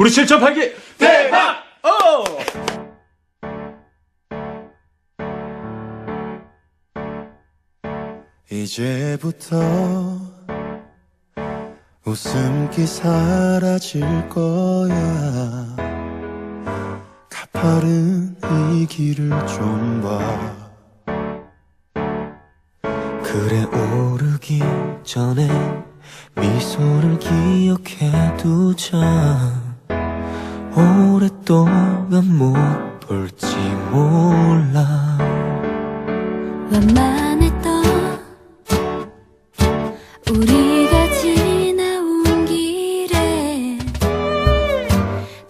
우리 7.8기 대박! 어! 이제부터 웃음기 사라질 거야 가파른 이 길을 좀 봐 그래 오르기 전에 미소를 기억해 두자 오랫동안 못 볼지 몰라. 완만했던 우리가 지나온 길에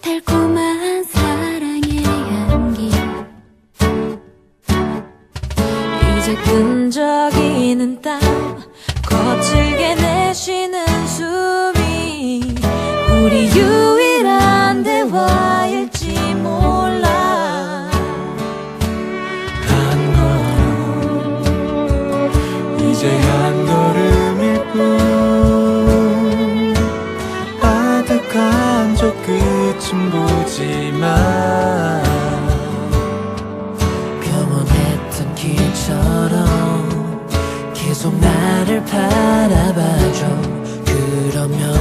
달콤한 사랑의 향기. 이제 끈적이는 땀 길처럼 계속 나를 바라봐줘. 그러면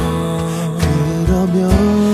그러면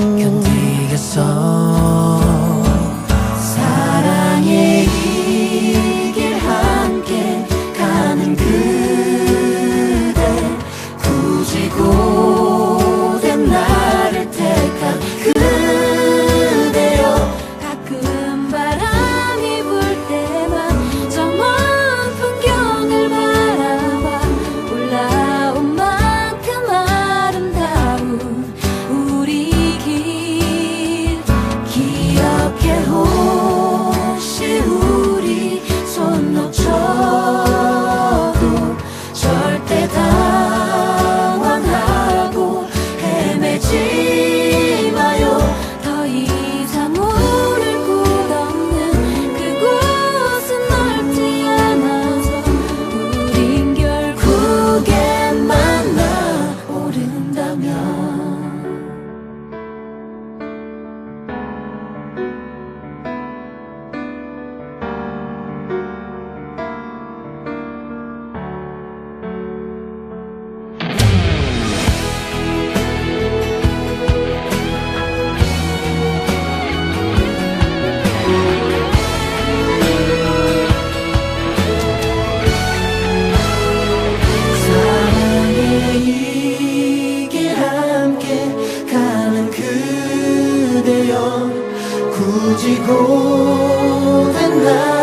굳이 고된 나를 택한 그